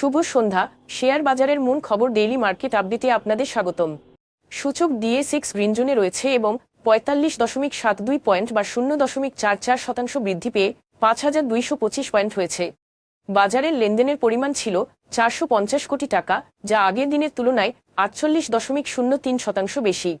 শুভ সন্ধ্যা। Share বাজারের মূল খবর ডেইলি মার্কেট আপডেটে আপনাদের স্বাগতম। সূচক ডিএ সিক্স গ্রিন জোনে রয়েছে এবং পঁয়তাল্লিশ দশমিক সাত দুই পয়েন্ট বা শূন্য দশমিক চার চার শতাংশ বৃদ্ধি পেয়ে পাঁচ হাজার দুইশো পঁচিশ পয়েন্ট হয়েছে। বাজারের লেনদেনের পরিমাণ ছিল চারশো পঞ্চাশ কোটি টাকা, যা আগের দিনের তুলনায় আটচল্লিশ দশমিক শূন্য তিন শতাংশ বেশি।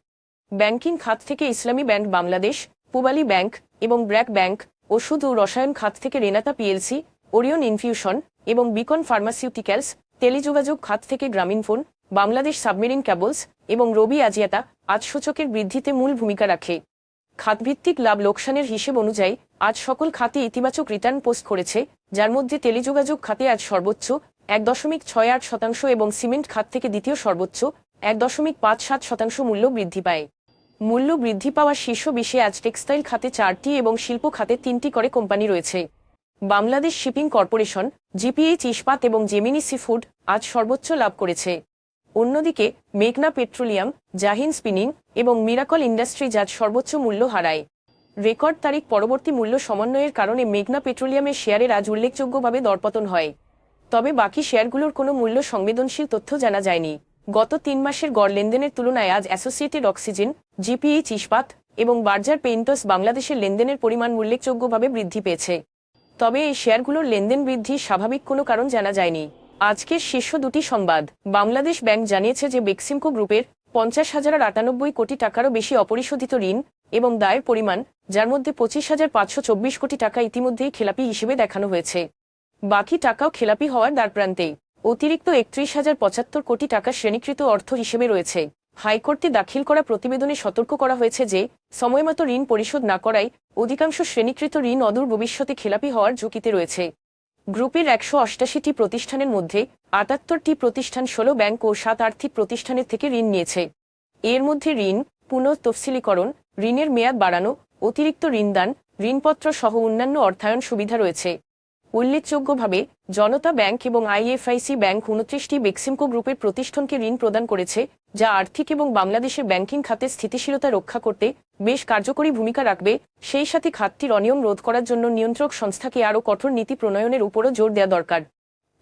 ব্যাংকিং খাত থেকে ইসলামী ব্যাংক বাংলাদেশ, পুবালি ব্যাংক এবং ব্র্যাক ব্যাংক, ওষুধ ও রসায়ন খাত থেকে রেনাতা পিএলসি, ওরিয়ন ইনফিউশন এবং বিকন ফার্মাসিউটিক্যালস টেলিযোগাযোগ খাত থেকে গ্রামীণ ফোন, বাংলাদেশ সাবমেরিন ক্যাবলস এবং রবি আজিয়াতা আজ সূচকের বৃদ্ধিতে মূল ভূমিকা রাখে। খাতভিত্তিক লাভ লোকসানের হিসেব অনুযায়ী আজ সকল খাতে ইতিবাচক রিটার্ন পোস্ট করেছে, যার মধ্যে টেলিযোগাযোগ খাতে আজ সর্বোচ্চ এক দশমিক ছয় আট শতাংশ এবং সিমেন্ট খাত থেকে দ্বিতীয় সর্বোচ্চ এক দশমিক পাঁচ সাত শতাংশ মূল্য বৃদ্ধি পায়। মূল্য বৃদ্ধি পাওয়া শীর্ষ বিশে আজ টেক্সটাইল খাতে চারটি এবং শিল্প খাতে তিনটি করে কোম্পানি রয়েছে। বাংলাদেশ শিপিং কর্পোরেশন জিপিএইচ ইস্পাত এবং জেমিনি সি ফুড আজ সর্বোচ্চ লাভ করেছে। অন্যদিকে, মেঘনা পেট্রোলিয়াম, জাহিন স্পিনিং এবং মিরাকল ইন্ডাস্ট্রিজ আজ সর্বোচ্চ মূল্য হারায়। রেকর্ড তারিখ পরবর্তী মূল্য সমন্বয়ের কারণে মেঘনা পেট্রোলিয়ামের শেয়ারের আজ উল্লেখযোগ্যভাবে দরপতন হয়। তবে বাকি শেয়ারগুলোর কোনো মূল্য সংবেদনশীল তথ্য জানা যায়নি। গত তিন মাসের গড় লেনদেনের তুলনায় আজ অ্যাসোসিয়েটেড অক্সিজেন জিপিএইচ ইস্পাত এবং বার্জার পেইন্টস বাংলাদেশের লেনদেনের পরিমাণ উল্লেখযোগ্যভাবে বৃদ্ধি পেয়েছে। তবে এই শেয়ারগুলোর লেনদেন বৃদ্ধি স্বাভাবিক কোনো কারণ জানা যায়নি। আজকের শীর্ষ দুটি সংবাদ। বাংলাদেশ ব্যাংক জানিয়েছে যে বেক্সিমকো গ্রুপের পঞ্চাশ হাজার আটানব্বই কোটি টাকারও বেশি অপরিশোধিত ঋণ এবং দায়ের পরিমাণ, যার মধ্যে পঁচিশ হাজার পাঁচশো চব্বিশ কোটি টাকা ইতিমধ্যেই খেলাপি হিসেবে দেখানো হয়েছে। বাকি টাকাও খেলাপি হওয়ার দ্বারপ্রান্তে অতিরিক্ত একত্রিশ হাজার পঁচাত্তর কোটি টাকা শ্রেণীকৃত অর্থ হিসেবে রয়েছে। হাইকোর্টে দাখিল করা প্রতিবেদনে সতর্ক করা হয়েছে যে, সময়মতো ঋণ পরিশোধ না করায় অধিকাংশ শ্রেণীকৃত ঋণ অদূর ভবিষ্যতে খেলাপি হওয়ার ঝুঁকিতে রয়েছে। গ্রুপের একশো অষ্টাশিটি প্রতিষ্ঠানের মধ্যে আটাত্তরটি প্রতিষ্ঠান ষোলো ব্যাংক ও সাত আর্থিক প্রতিষ্ঠানের থেকে ঋণ নিয়েছে। এর মধ্যে ঋণ পুনঃ তফসিলীকরণ ঋণের মেয়াদ বাড়ানো, অতিরিক্ত ঋণদান, ঋণপত্র সহ অন্যান্য অর্থায়ন সুবিধা রয়েছে। উল্লেখযোগ্যভাবে, জনতা ব্যাংক এবং আইএফআইসি ব্যাংক উনত্রিশটি বেক্সিমকো গ্রুপের প্রতিষ্ঠানকে ঋণ প্রদান করেছে যা আর্থিক এবং বাংলাদেশের ব্যাংকিং খাতে স্থিতিশীলতা রক্ষা করতে বেশ কার্যকরী ভূমিকা রাখবে, সেই সাথে খাতটির অনিয়ম রোধ করার জন্য নিয়ন্ত্রক সংস্থাকে আরও কঠোর নীতি প্রণয়নের উপরও জোর দেওয়া দরকার।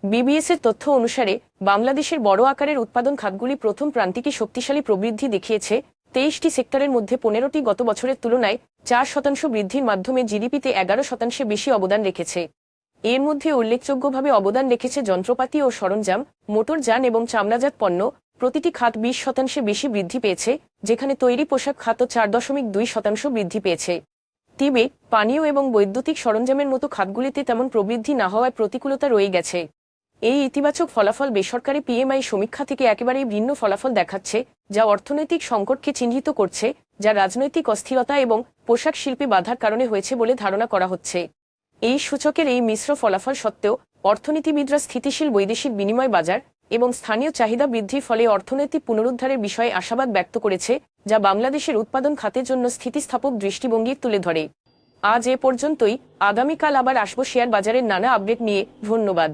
বিবিএস এর তথ্য অনুসারে, বাংলাদেশের বড় আকারের উৎপাদন খাতগুলি প্রথম প্রান্তিকে শক্তিশালী প্রবৃদ্ধি দেখিয়েছে। তেইশটি সেক্টরের মধ্যে পনেরোটি গত বছরের তুলনায় চার শতাংশ বৃদ্ধির মাধ্যমে জিডিপিতে এগারো শতাংশে বেশি অবদান রেখেছে। এর মধ্যে উল্লেখযোগ্যভাবে অবদান রেখেছে যন্ত্রপাতি ও সরঞ্জাম মোটরযান এবং চামড়াজাত পণ্য প্রতিটি খাত বিশ শতাংশে বেশি বৃদ্ধি পেয়েছে, যেখানে তৈরি পোশাক খাত চার দশমিক দুই শতাংশ বৃদ্ধি পেয়েছে। তিবে পানীয় এবং বৈদ্যুতিক সরঞ্জামের মতো খাতগুলিতে তেমন প্রবৃদ্ধি না হওয়ায় প্রতিকূলতা রয়ে গেছে। এই ইতিবাচক ফলাফল বেসরকারি পিএমআই সমীক্ষা থেকে একেবারেই ভিন্ন ফলাফল দেখাচ্ছে, যা অর্থনৈতিক সংকটকে চিহ্নিত করছে, যা রাজনৈতিক অস্থিরতা এবং পোশাক শিল্পে বাধার কারণে হয়েছে বলে ধারণা করা হচ্ছে। এই সূচকের এই মিশ্র ফলাফল সত্ত্বেও অর্থনীতিবিদরা স্থিতিশীল বৈদেশিক বিনিময় বাজার এবং স্থানীয় চাহিদা বৃদ্ধির ফলে অর্থনৈতিক পুনরুদ্ধারের বিষয়ে আশাবাদ ব্যক্ত করেছে, যা বাংলাদেশের উৎপাদন খাতের জন্য স্থিতিস্থাপক দৃষ্টিভঙ্গি তুলে ধরে। আজ এ পর্যন্তই। আগামীকাল আবার আসব শেয়ার বাজারের নানা আপডেট নিয়ে। ধন্যবাদ।